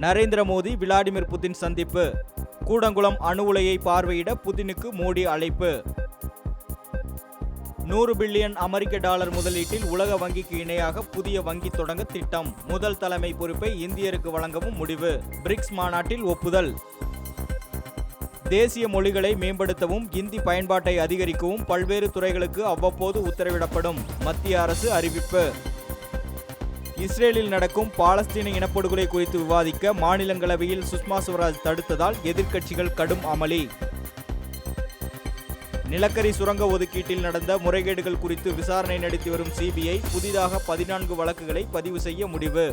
Narendra Modi Vladimir Putin சந்திப்பு. கூடங்குளம் அணு உலையை பார்வையிட புதினுக்கு மோடி அழைப்பு. நூறு பில்லியன் அமெரிக்க டாலர் முதலீட்டில் உலக வங்கிக்கு இணையாக புதிய வங்கி தொடங்க திட்டம். முதல் தலைமை பொறுப்பை இந்தியருக்கு வழங்கவும் முடிவு. பிரிக்ஸ் மாநாட்டில் ஒப்புதல். தேசிய மொழிகளை மேம்படுத்தவும் இந்தி பயன்பாட்டை அதிகரிக்கவும் பல்வேறு துறைகளுக்கு அவ்வப்போது உத்தரவிடப்படும் மத்திய அரசு அறிவிப்பு. இஸ்ரேலில் நடக்கும் பாலஸ்தீன இனப்படுகொலை குறித்து விவாதிக்க மாநிலங்களவையில் சுஷ்மா சுவராஜ் தடுத்ததால் எதிர்க்கட்சிகள் கடும் அமளி. நிலக்கரி சுரங்க ஒதுக்கீட்டில் நடந்த முறைகேடுகள் குறித்து விசாரணை நடத்தி வரும் சிபிஐ புதிதாக பதினான்கு வழக்குகளை பதிவு செய்ய முடிவு.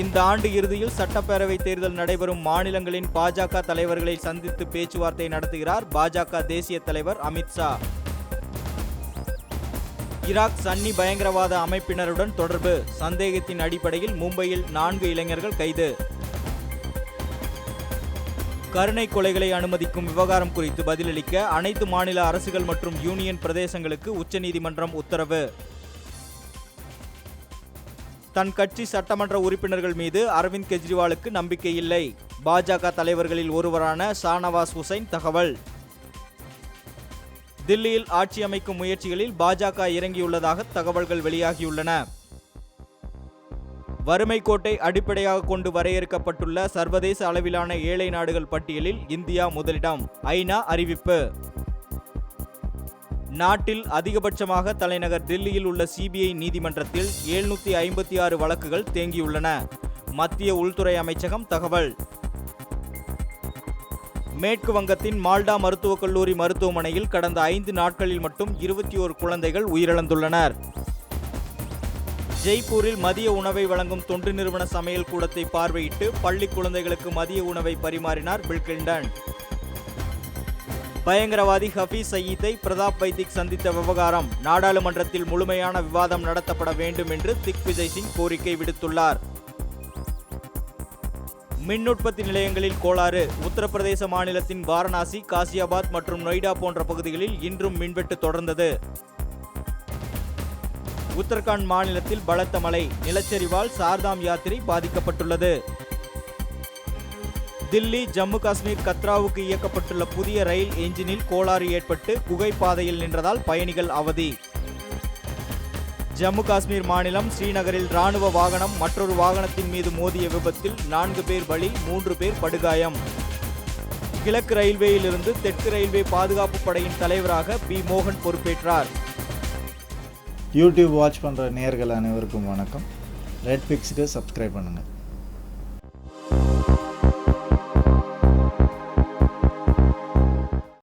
இந்த ஆண்டு இறுதியில் சட்டப்பேரவை தேர்தல் நடைபெறும் மாநிலங்களின் பாஜக தலைவர்களை சந்தித்து பேச்சுவார்த்தை நடத்துகிறார் பாஜக தேசிய தலைவர் அமித்ஷா ஈராக் சன்னி பயங்கரவாத அமைப்பினருடன் தொடர்பு. சந்தேகத்தின் அடிப்படையில் மும்பையில் நான்கு இளைஞர்கள் கைது. கருணை கொலைகளை அனுமதிக்கும் விவகாரம் குறித்து பதிலளிக்க அனைத்து மாநில அரசுகள் மற்றும் யூனியன் பிரதேசங்களுக்கு உச்சநீதிமன்றம் உத்தரவு. தன் கட்சி சட்டமன்ற உறுப்பினர்கள் மீது அரவிந்த் கெஜ்ரிவாலுக்கு நம்பிக்கை இல்லை. பாஜக தலைவர்களில் ஒருவரான ஷானவாஸ் ஹுசைன் தகவல். தில்லியில் ஆட்சி அமைக்கும் முயற்சிகளில் பாஜக இறங்கியுள்ளதாக தகவல்கள் வெளியாகியுள்ளன. வறுமை கோட்டை அடிப்படையாக கொண்டு வரையறுக்கப்பட்டுள்ள சர்வதேச அளவிலான ஏழை நாடுகள் பட்டியலில் இந்தியா முதலிடம். ஐநா அறிவிப்பு. நாட்டில் அதிகபட்சமாக தலைநகர் தில்லியில் உள்ள சிபிஐ நீதிமன்றத்தில் எழுநூத்தி ஐம்பத்தி ஆறு வழக்குகள் தேங்கியுள்ளன. மத்திய உள்துறை அமைச்சகம் தகவல். மேற்கு வங்கத்தின் மால்டா மருத்துவக் கல்லூரி மருத்துவமனையில் கடந்த ஐந்து நாட்களில் மட்டும் இருபத்தி ஓரு குழந்தைகள் உயிரிழந்துள்ளனர். ஜெய்ப்பூரில் மதிய உணவை வழங்கும் தொண்டு நிறுவன சமையல் கூடத்தை பார்வையிட்டு பள்ளி குழந்தைகளுக்கு மதிய உணவை பரிமாறினார் பில் கிளின்டன் பயங்கரவாதி ஹபீஸ் சயீத்தை பிரதாப் வைத்திக் சந்தித்த விவகாரம் நாடாளுமன்றத்தில் முழுமையான விவாதம் நடத்தப்பட வேண்டும் என்று திக் விஜய் சிங் கோரிக்கை விடுத்துள்ளார். மின் உற்பத்தி நிலையங்களில் கோளாறு. உத்தரப்பிரதேச மாநிலத்தின் வாரணாசி காசியாபாத் மற்றும் நொய்டா போன்ற பகுதிகளில் இன்றும் மின்வெட்டு தொடர்ந்தது. உத்தரகாண்ட் மாநிலத்தில் பலத்த மழை. நிலச்சரிவால் சார்தாம் யாத்திரை பாதிக்கப்பட்டுள்ளது. தில்லி ஜம்மு காஷ்மீர் கத்ராவுக்கு இயக்கப்பட்டுள்ள புதிய ரயில் என்ஜினில் கோளாறு ஏற்பட்டு குகை பாதையில் நின்றதால் பயணிகள் அவதி. ஜம்மு காஷ்மீர் மாநிலம் ஸ்ரீநகரில் ராணுவ வாகனம் மற்றொரு வாகனத்தின் மீது மோதிய விபத்தில் நான்கு பேர் பலி மூன்று பேர் படுகாயம். கிழக்கு ரயில்வேயிலிருந்து தெற்கு ரயில்வே பாதுகாப்பு படையின் தலைவராக பி. மோகன் பொறுப்பேற்றார். யூடியூப் வாட்ச் பண்ணுற நேர்கள் அனைவருக்கும் வணக்கம். ரெட் பிக்ஸுக்கு சப்ஸ்கிரைப் பண்ணுங்கள்